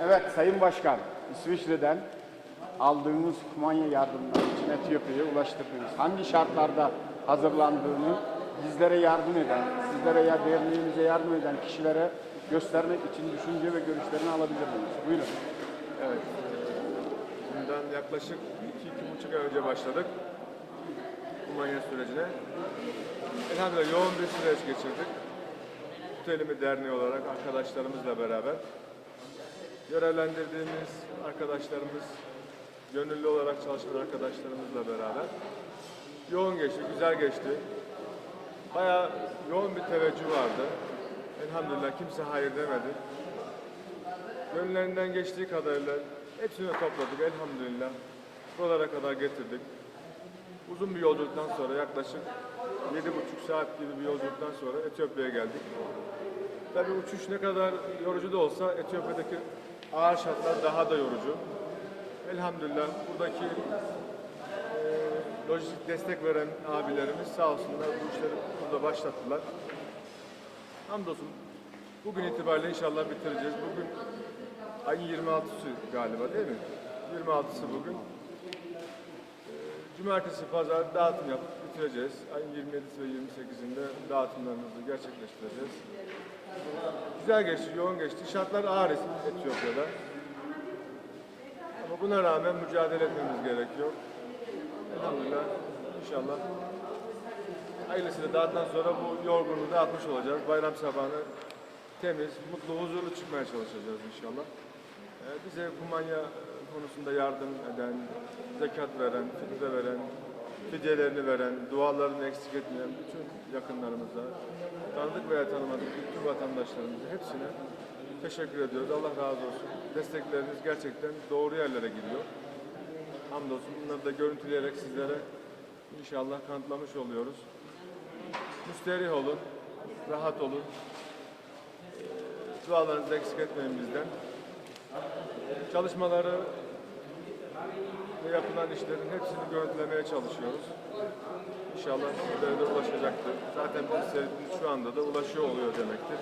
Evet Sayın Başkan, İsviçre'den aldığımız kumanya yardımları için Etiyopya'ya ulaştırdınız. Hangi şartlarda hazırlandığını bizlere yardım eden, sizlere ya derneğimize yardım eden kişilere göstermek için düşünce ve görüşlerini alabilir miyiz? Buyurun. Evet. Bundan yaklaşık iki, iki buçuk ay önce başladık kumanya sürecine. Elhamdülillah yoğun bir süreç geçirdik. Tutelimi Derneği olarak arkadaşlarımızla beraber görevlendirdiğimiz arkadaşlarımız, gönüllü olarak çalışan arkadaşlarımızla beraber yoğun geçti, güzel geçti. Bayağı yoğun bir teveccüh vardı. Elhamdülillah kimse hayır demedi. Gönüllerinden geçtiği kadarıyla hepsini topladık elhamdülillah. Buralara kadar getirdik. Uzun bir yolculuktan sonra yaklaşık yedi buçuk saat gibi bir yolculuktan sonra Etiyopya'ya geldik. Tabii uçuş ne kadar yorucu da olsa Etiyopya'daki ağır şartlar daha da yorucu. Elhamdülillah buradaki e, lojistik destek veren abilerimiz sağ olsunlar bu işleri burada başlattılar. Hamdolsun bugün itibariyle inşallah bitireceğiz. Bugün ayın 26'sı galiba değil mi? 26'sı bugün. Cumartesi, pazar dağıtım yapıp bitireceğiz. Ayın 27'si ve 28'inde dağıtımlarımızı gerçekleştireceğiz. Güzel geçti, yoğun geçti. Şartlar ağır Etiyopya'da. Ama buna rağmen mücadele etmemiz gerekiyor. Elhamdülillah inşallah Hayırlısıyla dağıttan sonra bu yorgunluğu da atmış olacağız. Bayram sabahı temiz, mutlu, huzurlu çıkmaya çalışacağız inşallah. Ee, bize kumanya konusunda yardım eden, zekat veren, fitre veren, fidyelerini veren, dualarını eksik etmeyen bütün yakınlarımıza, tanıdık veya tanımadık bütün vatandaşlarımıza hepsine teşekkür ediyoruz. Allah razı olsun. Destekleriniz gerçekten doğru yerlere gidiyor. Hamdolsun bunları da görüntüleyerek sizlere inşallah kanıtlamış oluyoruz. Müsterih olun, rahat olun. Ee, Dualarınızı eksik etmeyin bizden. Çalışmaları ve yapılan işlerin hepsini görüntülemeye çalışıyoruz. İnşallah sizlere de ulaşacaktır. Zaten seyrettiğiniz şu anda da ulaşıyor oluyor demektir.